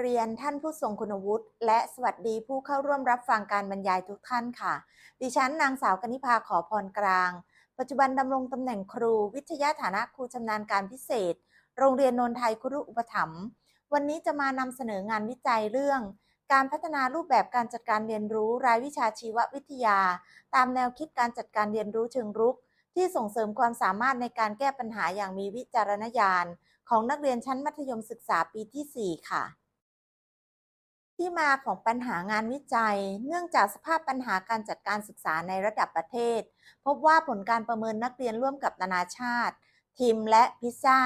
เรียนท่านผู้ทรงคุณวุฒิและสวัสดีผู้เข้าร่วมรับฟังการบรรยายทุกท่านค่ะ ดิฉันนางสาวกนิพาขอพรกลาง ปัจจุบันดำรงตำแหน่งครูวิทยาฐานะครูชำนาญการพิเศษ โรงเรียนโนนไทยคุรุอุปถัมภ์วันนี้จะมานำเสนองานวิจัยเรื่อง การพัฒนารูปแบบการจัดการเรียนรู้รายวิชาชีววิทยา ตามแนวคิดการจัดการเรียนรู้เชิงรุก ที่ส่งเสริมความสามารถในการแก้ปัญหาอย่างมีวิจารณญาณ ของนักเรียนชั้นมัธยมศึกษาปีที่ 4 ค่ะ ที่มาของปัญหางานวิจัย เนื่องจากสภาพปัญหาการจัดการศึกษาในระดับประเทศ พบว่าผลการประเมินนักเรียนร่วมกับนานาชาติทิมและพิซซ่า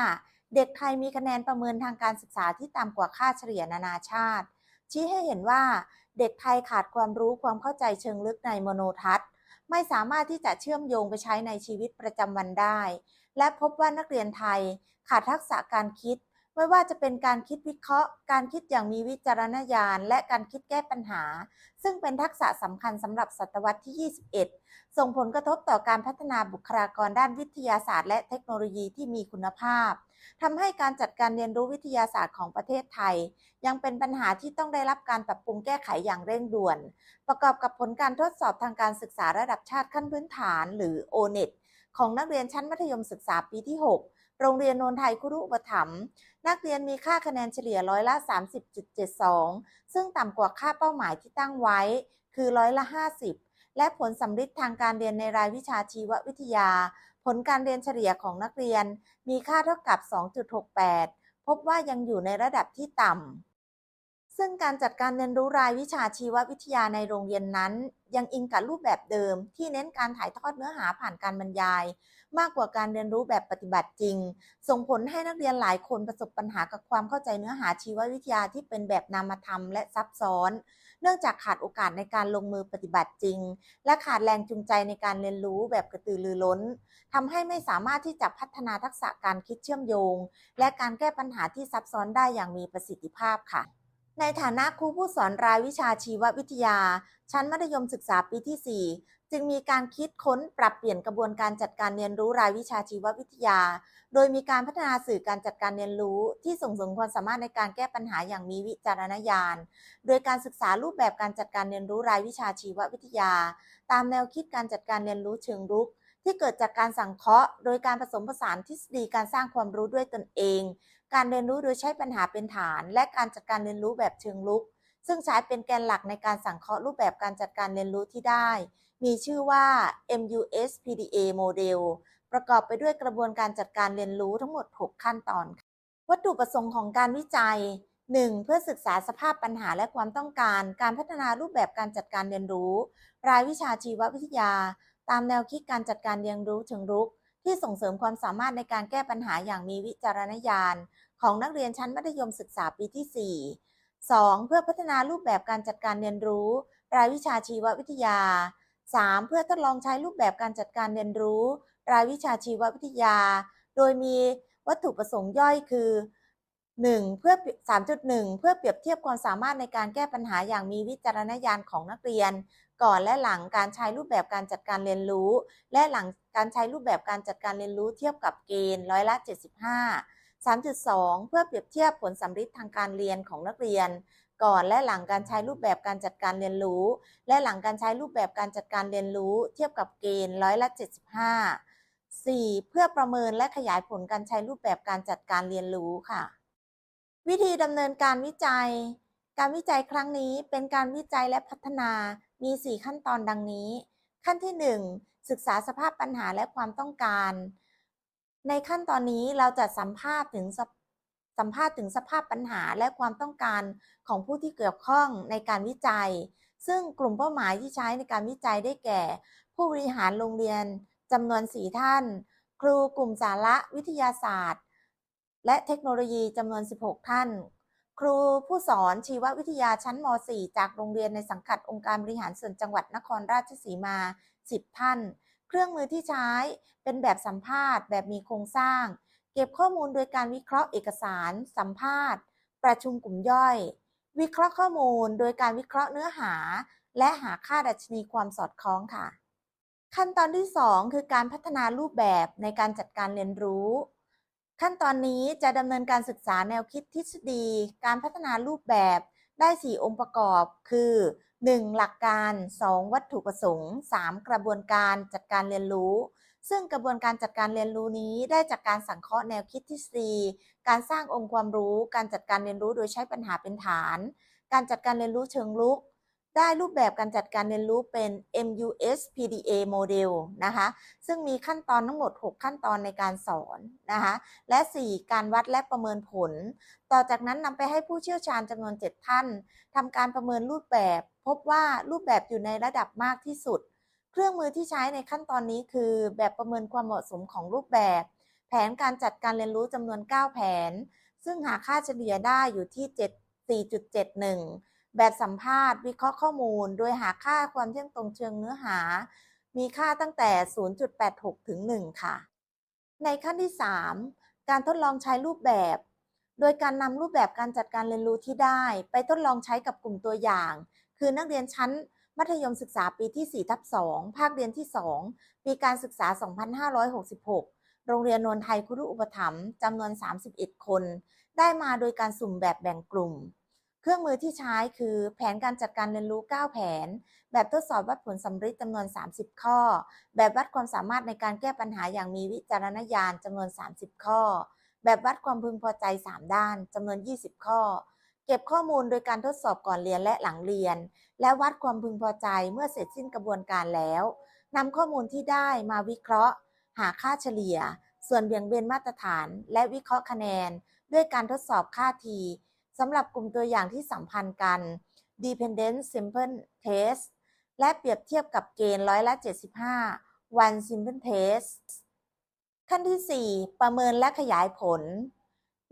เด็กไทยมีคะแนนประเมินทางการศึกษาที่ต่ำกว่าค่าเฉลี่ยนานาชาติ ชี้ให้เห็นว่าเด็กไทยขาดความรู้ความเข้าใจเชิงลึกในมโนทัศน์ ไม่สามารถที่จะเชื่อมโยงไปใช้ในชีวิตประจำวันได้ และพบว่านักเรียนไทยขาดทักษะการคิด ไม่ว่าจะเป็นการคิดวิเคราะห์ การคิดอย่างมีวิจารณญาณ และการคิดแก้ปัญหา ซึ่งเป็นทักษะสำคัญสำหรับศตวรรษที่ 21 ส่งผลกระทบต่อการพัฒนาบุคลากรด้านวิทยาศาสตร์ และเทคโนโลยีที่มีคุณภาพทำให้การจัดการเรียนรู้วิทยาศาสตร์ของประเทศไทย ยังเป็นปัญหาที่ต้องได้รับการปรับปรุงแก้ไขอย่างเร่งด่วน ประกอบกับผลการทดสอบทางการศึกษาระดับชาติขั้นพื้นฐาน หรือ O-NET ของนักเรียนชั้นมัธยมศึกษาปีที่ 6 โรงเรียนโนนไทยคุรุปถัมนักเรียนมีค่าคะแนนเฉลี่ยร้อยละ 30.72 ซึ่งต่ำกว่าค่าเป้าหมายที่ตั้งไว้ คือร้อยละ 50 และผลสำลิดทางการเรียนในรายวิชาชีววิทยา ผลการเรียนเฉลี่ยของนักเรียน มีค่าเท่ากับ 2.68 พบว่ายังอยู่ในระดับที่ต่ำ ซึ่งการจัดการเรียนรู้รายวิชาชีววิทยาในโรงเรียนนั้น ยังอิงกับรูปแบบเดิม ที่เน้นการถ่ายทอดเนื้อหาผ่านการบรรยาย มากกว่าการเรียนรู้แบบปฏิบัติจริง ส่งผลให้นักเรียนหลายคนประสบปัญหากับความเข้าใจเนื้อหาชีววิทยาที่เป็นแบบนามธรรมและซับซ้อน เนื่องจากขาดโอกาสในการลงมือปฏิบัติจริง และขาดแรงจูงใจในการเรียนรู้แบบกระตือรือร้นทำให้ไม่สามารถที่จะพัฒนาทักษะการคิดเชื่อมโยง และการแก้ปัญหาที่ซับซ้อนได้อย่างมีประสิทธิภาพค่ะ ในฐานะครูผู้สอนรายวิชาชีววิทยา ชั้นมัธยมศึกษาปีที่ 4 จึงมีการคิดค้นปรับเปลี่ยนกระบวนการจัดการเรียนรู้รายวิชาชีววิทยา โดยมีการพัฒนาสื่อการจัดการเรียนรู้ที่ส่งเสริมความสามารถในการแก้ปัญหาอย่างมีวิจารณญาณ โดยการศึกษารูปแบบการจัดการเรียนรู้รายวิชาชีววิทยา ตามแนวคิดการจัดการเรียนรู้เชิงรุกที่เกิดจากการสังเคราะห์ โดยการผสมผสานทฤษฎีการสร้างความรู้ด้วยตนเอง การเรียนรู้โดยใช้ปัญหาเป็นฐาน และการจัดการเรียนรู้แบบเชิงลุก ซึ่งใช้เป็นแกนหลักในการสังเคราะห์รูปแบบการจัดการเรียนรู้ที่ได้ มีชื่อว่า MUS PDA Model ประกอบไปด้วยกระบวนการจัดการเรียนรู้ทั้งหมด 6 ขั้นตอน วัตถุประสงค์ของการวิจัย 1. เพื่อศึกษาสภาพปัญหาและความต้องการ การพัฒนารูปแบบการจัดการเรียนรู้ รายวิชาชีววิทยา ตามแนวคิดการจัดการเรียนรู้เชิงรุก ที่ส่งเสริมความสามารถในการแก้ปัญหาอย่างมีวิจารณญาณ ของนักเรียนชั้นมัธยมศึกษาปีที่ 4 2. เพื่อพัฒนารูปแบบการจัดการเรียนรู้ รายวิชาชีววิทยา 3. เพื่อทดลองใช้รูปแบบการจัดการเรียนรู้ รายวิชาชีววิทยา โดยมีวัตถุประสงค์ย่อยคือ 1. เพื่อ 3.1 เพื่อเปรียบเทียบความสามารถในการแก้ปัญหาอย่างมีวิจารณญาณของนักเรียน ก่อนและหลังการใช้รูปแบบการจัดการเรียนรู้ และหลังการใช้รูปแบบการจัดการเรียนรู้เทียบกับเกณฑ์ร้อยละ 75 3.2 เพื่อเปรียบเทียบผลสำลิดทางการเรียนของนักเรียน ก่อนและหลังการใช้รูปแบบการจัดการเรียนรู้ และหลังการใช้รูปแบบการจัดการเรียนรู้ เทียบกับเกณฑ์ร้อยละ 75 4. เพื่อประเมินและขยายผลการใช้รูปแบบการจัดการเรียนรู้ค่ะ วิธีดำเนินการวิจัย การวิจัยครั้งนี้เป็นการวิจัยและพัฒนา มี 4 ขั้นตอนดังนี้ ขั้นที่ 1 ศึกษาสภาพปัญหาและความต้องการ ในขั้นตอนนี้เราจะสัมภาษณ์ถึงสัมภาษณ์ถึงสภาพปัญหาและความต้องการของผู้ที่เกี่ยวข้องในการวิจัย ซึ่งกลุ่มเป้าหมายที่ใช้ในการวิจัยได้แก่ ผู้บริหารโรงเรียนจำนวน4ท่าน ครูกลุ่มสาระวิทยาศาสตร์ และเทคโนโลยีจำนวน 16 ท่าน ครูผู้สอนชีววิทยาชั้นม .4 จากโรงเรียนในสังกัดองค์การบริหารส่วนจังหวัดนครราชสีมา 10 ท่าน เครื่องมือที่ใช้เป็นแบบสัมภาษณ์ แบบมีโครงสร้าง เก็บข้อมูลโดยการวิเคราะห์เอกสาร สัมภาษณ์ ประชุมกลุ่มย่อย วิเคราะห์ข้อมูลโดยการวิเคราะห์เนื้อหา และหาค่าดัชนีความสอดคล้องค่ะ ขั้นตอนที่ 2 คือการพัฒนารูปแบบในการจัดการเรียนรู้ ขั้นตอนนี้จะดำเนินการศึกษาแนวคิดทฤษฎี การพัฒนารูปแบบได้ 4 องค์ประกอบ คือ 1. หลักการ 2. วัตถุประสงค์ 3. กระบวนการจัดการเรียนรู้ ซึ่งกระบวนการจัดการเรียนรู้นี้ได้จากการสังเคราะห์แนวคิดทฤษฎี การสร้างองค์ความรู้ การจัดการเรียนรู้โดยใช้ปัญหาเป็นฐาน การจัดการเรียนรู้เชิงลุก ได้รูปแบบการจัดการเรียนรู้เป็น MUS PDA โมเดลนะคะ ซึ่งมีขั้นตอนทั้งหมด 6 ขั้นตอนในการสอนนะคะ และ 4 การวัดและประเมินผล ต่อจากนั้นนำไปให้ผู้เชี่ยวชาญจำนวน 7 ท่านทำการประเมินรูปแบบ พบว่ารูปแบบอยู่ในระดับมากที่สุด เครื่องมือที่ใช้ในขั้นตอนนี้คือ แบบประเมินความเหมาะสมของรูปแบบ แผนการจัดการเรียนรู้จำนวน 9 แผน ซึ่งหาค่าเฉลี่ยได้อยู่ที่ 7 4.71 แบบสัมภาษณ์วิเคราะห์ข้อมูล โดยหาค่าความเที่ยงตรงเชิงเนื้อหา มีค่าตั้งแต่ 0.86 ถึง 1 ค่ะ ในขั้นที่ 3 การทดลองใช้รูปแบบ โดยการนำรูปแบบการจัดการเรียนรู้ที่ได้ ไปทดลองใช้กับกลุ่มตัวอย่าง คือนักเรียนชั้น มัธยมศึกษาปีที่4ทับ2ภาคเรียนที่ 2 ปีการศึกษา 2566โรงเรียนนนไทยคุรุอุปถัมภ์จำนวน 31 คน ได้มาโดยการสุ่มแบบแบ่งกลุ่ม เครื่องมือที่ใช้คือแผนการจัดการเรียนรู้ 9 แผน แบบทดสอบวัดผลสำฤทธิ์จำนวน 30 ข้อ แบบวัดความสามารถในการแก้ปัญหาอย่างมีวิจารณญาณจำนวน 30 ข้อ แบบวัดความพึงพอใจ 3 ด้านจำนวน 20 ข้อ เก็บข้อมูลโดยการทดสอบก่อนเรียนและหลังเรียน และวัดความพึงพอใจเมื่อเสร็จสิ้นกระบวนการแล้วนำข้อมูลที่ได้มาวิเคราะห์ หาค่าเฉลี่ย ส่วนเบี่ยงเบนมาตรฐาน และวิเคราะห์คะแนน ด้วยการทดสอบค่าที สำหรับกลุ่มตัวอย่างที่สัมพันธ์กัน dependent simple test และเปรียบเทียบกับเกณฑ์ร้อยละ 75 one simple test ขั้นที่ 4 ประเมินและขยายผล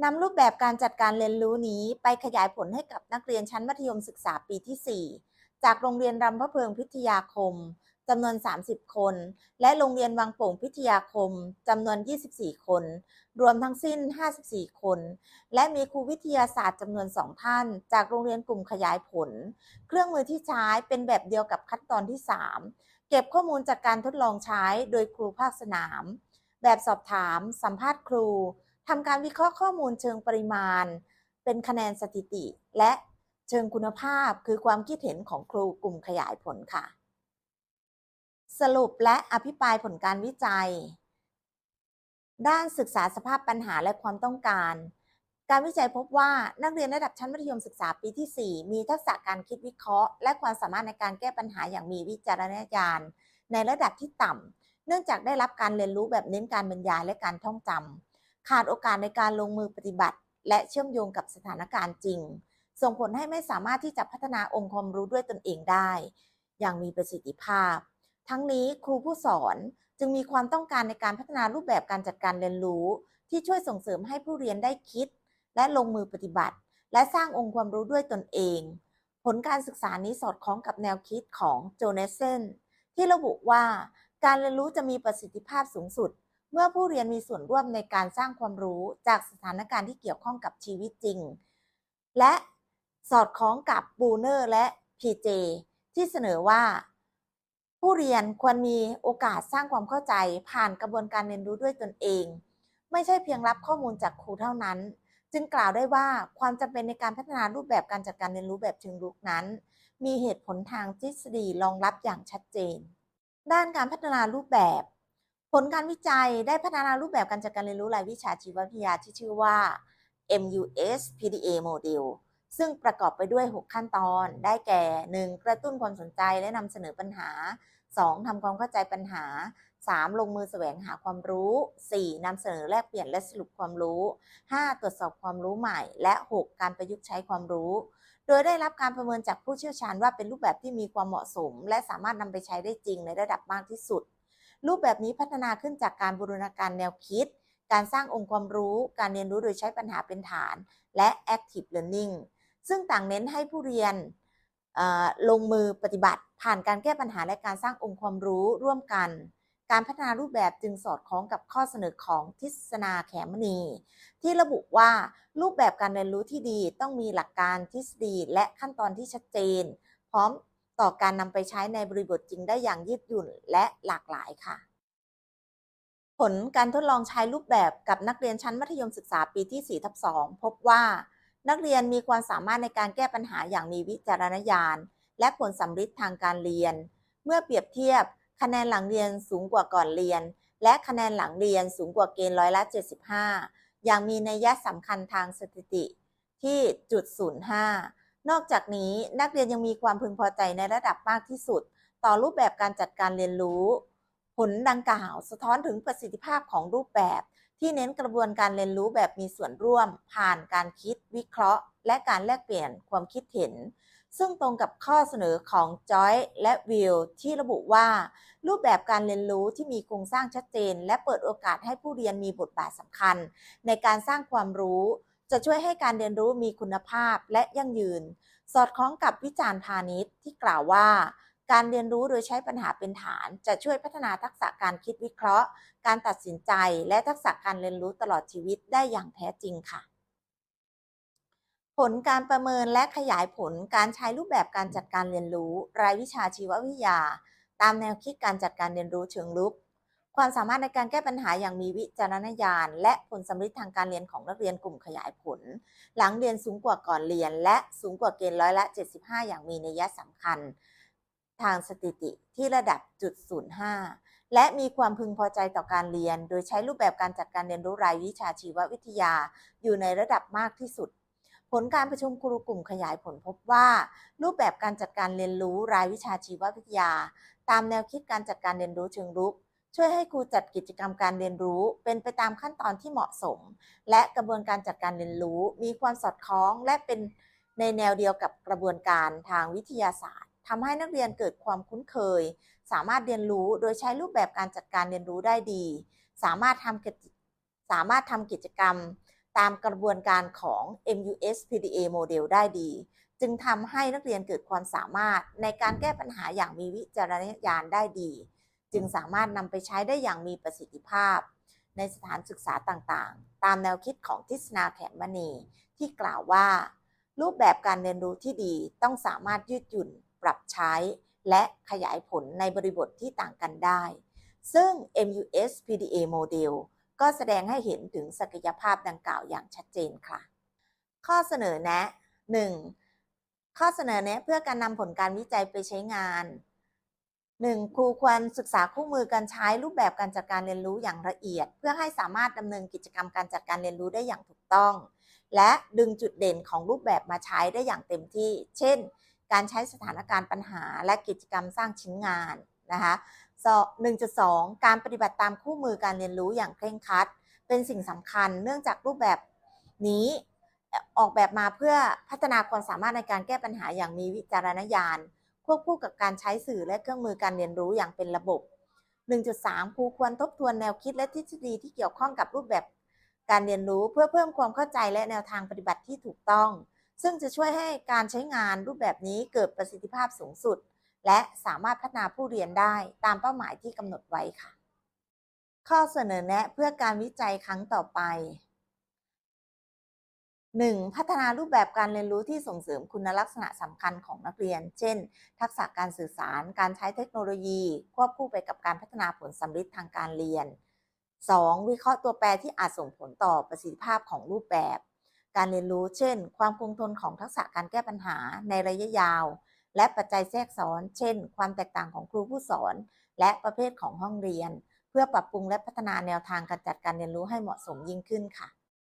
นำรูปแบบการจัดการเรียนรู้นี้ไปขยายผลให้กับนักเรียนชั้นมัธยมศึกษาปีที่ 4 จากโรงเรียนรำพระเพิงพิทยาคม จำนวน 30 คน และโรงเรียนวังโป่งพิทยาคมจำนวน 24 คน รวมทั้งสิ้น 54 คน และมีครูวิทยาศาสตร์จำนวน 2 ท่าน จากโรงเรียนกลุ่มขยายผล เครื่องมือที่ใช้เป็นแบบเดียวกับขั้นตอนที่ 3 เก็บข้อมูลจากการทดลองใช้โดยครูภาคสนาม แบบสอบถาม สัมภาษณ์ครูทำการวิเคราะห์ข้อมูลเชิงปริมาณ เป็นคะแนนสถิติ และเชิงคุณภาพคือความคิดเห็นของครูกลุ่มขยายผลค่ะ สรุปและอภิปรายผลการวิจัย ด้านศึกษาสภาพปัญหาและความต้องการ การวิจัยพบว่านักเรียนระดับชั้นมัธยมศึกษาปีที่ 4 มีทักษะการคิดวิเคราะห์ และความสามารถในการแก้ปัญหาอย่างมีวิจารณญาณในระดับที่ต่ำ เนื่องจากได้รับการเรียนรู้แบบเน้นการบรรยายและการท่องจำขาดโอกาสในการลงมือปฏิบัติ และเชื่อมโยงกับสถานการณ์จริง ส่งผลให้ไม่สามารถที่จะพัฒนาองค์ความรู้ด้วยตนเองได้ อย่างมีประสิทธิภาพ ทั้งนี้ครูผู้สอนจึงมีความต้องการในการพัฒนารูปแบบการจัดการเรียนรู้ ที่ช่วยส่งเสริมให้ผู้เรียนได้คิด และลงมือปฏิบัติ และสร้างองค์ความรู้ด้วยตนเอง ผลการศึกษานี้สอดคล้องกับแนวคิดของโจเนสเซนที่ระบุว่าการเรียนรู้จะมีประสิทธิภาพสูงสุด เมื่อผู้เรียนมีส่วนร่วมในการสร้างความรู้จากสถานการณ์ที่เกี่ยวข้องกับชีวิตจริง และสอดคล้องกับบูเนอร์และพีเจที่เสนอว่า ผู้เรียนควรมีโอกาสสร้างความเข้าใจผ่านกระบวนการเรียนรู้ด้วยตนเอง ไม่ใช่เพียงรับข้อมูลจากครูเท่านั้น จึงกล่าวได้ว่าความจำเป็นในการพัฒนารูปแบบการจัดการเรียนรู้แบบเชิงรุกนั้น มีเหตุผลทางทฤษฎีรองรับอย่างชัดเจน ด้านการพัฒนารูปแบบ ผลการวิจัยได้พัฒนารูปแบบการจัดการเรียนรู้รายวิชาชีววิทยาที่ชื่อว่า MUS PDA โมเดล ซึ่งประกอบไปด้วย 6 ขั้นตอนได้แก่ 1. กระตุ้นความสนใจและนำเสนอปัญหา 2. ทำความเข้าใจปัญหา 3. ลงมือแสวงหาความรู้ 4. นำเสนอแลกเปลี่ยนและสรุปความรู้ 5. ตรวจสอบความรู้ใหม่ และ 6. การประยุกต์ใช้ความรู้ โดยได้รับการประเมินจากผู้เชี่ยวชาญว่าเป็นรูปแบบที่มีความเหมาะสม และสามารถนำไปใช้ได้จริงในระดับมากที่สุด รูปแบบนี้พัฒนาขึ้นจากการบูรณาการแนวคิด การสร้างองค์ความรู้ การเรียนรู้โดยใช้ปัญหาเป็นฐาน และ active learning ซึ่งต่างเน้นให้ผู้เรียนลงมือปฏิบัติผ่านการแก้ปัญหาและการสร้างองค์ความรู้ร่วมกัน การพัฒนารูปแบบจึงสอดคล้องกับข้อเสนอของทิศนาแขมณี ที่ระบุว่ารูปแบบการเรียนรู้ที่ดีต้องมีหลักการทฤษฎีและขั้นตอนที่ชัดเจน พร้อมต่อการนำไปใช้ในบริบทจริงได้อย่างยืดหยุ่นและหลากหลายค่ะ ผลการทดลองใช้รูปแบบกับนักเรียนชั้นมัธยมศึกษาปีที่4ทับ2พบว่า นักเรียนมีความสามารถในการแก้ปัญหาอย่างมีวิจารณญาณ และผลสำฤทธิ์ทางการเรียน เมื่อเปรียบเทียบ คะแนนหลังเรียนสูงกว่าก่อนเรียน และคะแนนหลังเรียนสูงกว่าเกณฑ์ร้อยละ 75 อย่างมีนัยสำคัญทางสถิติที่จุด05 นอกจากนี้นักเรียนยังมีความพึงพอใจในระดับมากที่สุด ต่อรูปแบบการจัดการเรียนรู้ ผลดังกล่าวสะท้อนถึงประสิทธิภาพของรูปแบบ ที่เน้นกระบวนการเรียนรู้แบบมีส่วนร่วม ผ่านการคิดวิเคราะห์ และการแลกเปลี่ยนความคิดเห็น ซึ่งตรงกับข้อเสนอของจอยและวิลที่ระบุว่า รูปแบบการเรียนรู้ที่มีโครงสร้างชัดเจน และเปิดโอกาสให้ผู้เรียนมีบทบาทสำคัญ ในการสร้างความรู้ จะช่วยให้การเรียนรู้มีคุณภาพและยั่งยืน สอดคล้องกับวิจารณ์พาณิชย์ที่กล่าวว่า การเรียนรู้โดยใช้ปัญหาเป็นฐาน จะช่วยพัฒนาทักษะการคิดวิเคราะห์ การตัดสินใจ และทักษะการเรียนรู้ตลอดชีวิตได้อย่างแท้จริงค่ะ ผลการประเมินและขยายผลการใช้รูปแบบการจัดการเรียนรู้ รายวิชาชีววิทยา ตามแนวคิดการจัดการเรียนรู้เชิงลึกความสามารถในการแก้ปัญหาอย่างมีวิจารณญาณ และผลสำฤทธิ์ทางการเรียนของนักเรียนกลุ่มขยายผล หลังเรียนสูงกว่าก่อนเรียน และสูงกว่าเกณฑ์ร้อยละ 75 อย่างมีนัยสำคัญ ทางสถิติที่ระดับจุด05 และมีความพึงพอใจต่อการเรียน โดยใช้รูปแบบการจัดการเรียนรู้รายวิชาชีววิทยา อยู่ในระดับมากที่สุด ผลการประชุมครูกลุ่มขยายผลพบว่า รูปแบบการจัดการเรียนรู้รายวิชาชีววิทยา ตามแนวคิดการจัดการเรียนรู้เชิงรุกช่วยให้ครูจัดกิจกรรมการเรียนรู้ เป็นไปตามขั้นตอนที่เหมาะสม และกระบวนการจัดการเรียนรู้ มีความสอดคล้องและเป็นในแนวเดียวกับกระบวนการทางวิทยาศาสตร์ ทำให้นักเรียนเกิดความคุ้นเคย สามารถเรียนรู้โดยใช้รูปแบบการจัดการเรียนรู้ได้ดี สามารถทำสามารถทำกิจกรรมตามกระบวนการของ MUS PDA โมเดลได้ดี จึงทำให้นักเรียนเกิดความสามารถในการแก้ปัญหาอย่างมีวิจารณญาณได้ดี จึงสามารถนำไปใช้ได้อย่างมีประสิทธิภาพ ในสถานศึกษาต่างๆ ตามแนวคิดของทิศนาแขมณีที่กล่าวว่า รูปแบบการเรียนรู้ที่ดีต้องสามารถยืดหยุ่น ปรับใช้ และขยายผลในบริบทที่ต่างกันได้ ซึ่ง MUS PDA โมเดลก็แสดงให้เห็นถึงศักยภาพดังกล่าวอย่างชัดเจนค่ะ ข้อเสนอแนะ 1. ข้อเสนอแนะเพื่อการนำผลการวิจัยไปใช้งาน 1. ครูควรศึกษาคู่มือการใช้รูปแบบการจัดการเรียนรู้อย่างละเอียด เพื่อให้สามารถดำเนินกิจกรรมการจัดการเรียนรู้ได้อย่างถูกต้อง และดึงจุดเด่นของรูปแบบมาใช้ได้อย่างเต็มที่ เช่น การใช้สถานการณ์ปัญหาและกิจกรรมสร้างชิ้นงานนะคะ1.2 การปฏิบัติตามคู่มือการเรียนรู้อย่างเคร่งครัด เป็นสิ่งสำคัญเนื่องจากรูปแบบนี้ออกแบบมาเพื่อพัฒนาความสามารถในการแก้ปัญหาอย่างมีวิจารณญาณ ควบคู่กับการใช้สื่อและเครื่องมือการเรียนรู้อย่างเป็นระบบ 1.3 ครูควรทบทวนแนวคิดและทฤษฎีที่เกี่ยวข้องกับรูปแบบการเรียนรู้เพื่อเพิ่มความเข้าใจและแนวทางปฏิบัติที่ถูกต้อง ซึ่งจะช่วยให้การใช้งานรูปแบบนี้เกิดประสิทธิภาพสูงสุด และสามารถพัฒนาผู้เรียนได้ตามเป้าหมายที่กำหนดไว้ค่ะ ข้อเสนอแนะเพื่อการวิจัยครั้งต่อไป 1. พัฒนารูปแบบการเรียนรู้ที่ส่งเสริมคุณลักษณะสำคัญของนักเรียน เช่น ทักษะการสื่อสาร การใช้เทคโนโลยี ควบคู่ไปกับการพัฒนาผลสำฤทธิ์ทางการเรียน 2. วิเคราะห์ตัวแปรที่อาจส่งผลต่อประสิทธิภาพของรูปแบบ การเรียนรู้เช่น ความคงทนของทักษะการแก้ปัญหาในระยะยาว และปัจจัยแทรกซ้อน เช่น ความแตกต่างของครูผู้สอน และประเภทของห้องเรียน เพื่อปรับปรุงและพัฒนาแนวทางการจัดการเรียนรู้ให้เหมาะสมยิ่งขึ้นค่ะ